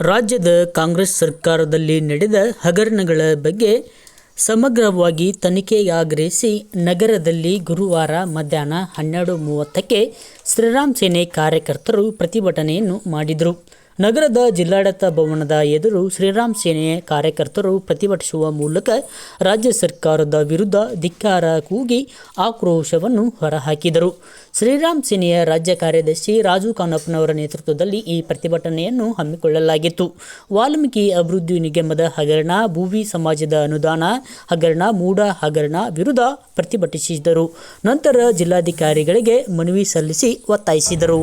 ರಾಜ್ಯದ ಕಾಂಗ್ರೆಸ್ ಸರ್ಕಾರದಲ್ಲಿ ನಡೆದ ಹಗರಣಗಳ ಬಗ್ಗೆ ಸಮಗ್ರವಾಗಿ ತನಿಖೆಯಾಗ್ರಹಿಸಿ ನಗರದಲ್ಲಿ ಗುರುವಾರ ಮಧ್ಯಾಹ್ನ ಹನ್ನೆರಡು ಮೂವತ್ತಕ್ಕೆ ಶ್ರೀರಾಮ್ ಸೇನೆ ಕಾರ್ಯಕರ್ತರು ಪ್ರತಿಭಟನೆಯನ್ನು ಮಾಡಿದರು. ನಗರದ ಜಿಲ್ಲಾಡಳಿತ ಭವನದ ಎದುರು ಶ್ರೀರಾಮ್ ಸೇನೆಯ ಕಾರ್ಯಕರ್ತರು ಪ್ರತಿಭಟಿಸುವ ಮೂಲಕ ರಾಜ್ಯ ಸರ್ಕಾರದ ವಿರುದ್ಧ ಧಿಕ್ಕಾರ ಕೂಗಿ ಆಕ್ರೋಶವನ್ನು ಹೊರಹಾಕಿದರು. ಶ್ರೀರಾಮ್ ಸೇನೆಯ ರಾಜ್ಯ ಕಾರ್ಯದರ್ಶಿ ರಾಜು ಖಾನಪ್ಪನವರ ನೇತೃತ್ವದಲ್ಲಿ ಈ ಪ್ರತಿಭಟನೆಯನ್ನು ಹಮ್ಮಿಕೊಳ್ಳಲಾಗಿತ್ತು. ವಾಲ್ಮೀಕಿ ಅಭಿವೃದ್ಧಿ ನಿಗಮದ ಹಗರಣ, ಭೂವಿ ಸಮಾಜದ ಅನುದಾನ, ಹಗರಣ ಮೂಡ ಹಗರಣ ವಿರುದ್ಧ ಪ್ರತಿಭಟಿಸಿದರು ನಂತರ ಜಿಲ್ಲಾಧಿಕಾರಿಗಳಿಗೆ ಮನವಿ ಸಲ್ಲಿಸಿ ಒತ್ತಾಯಿಸಿದರು.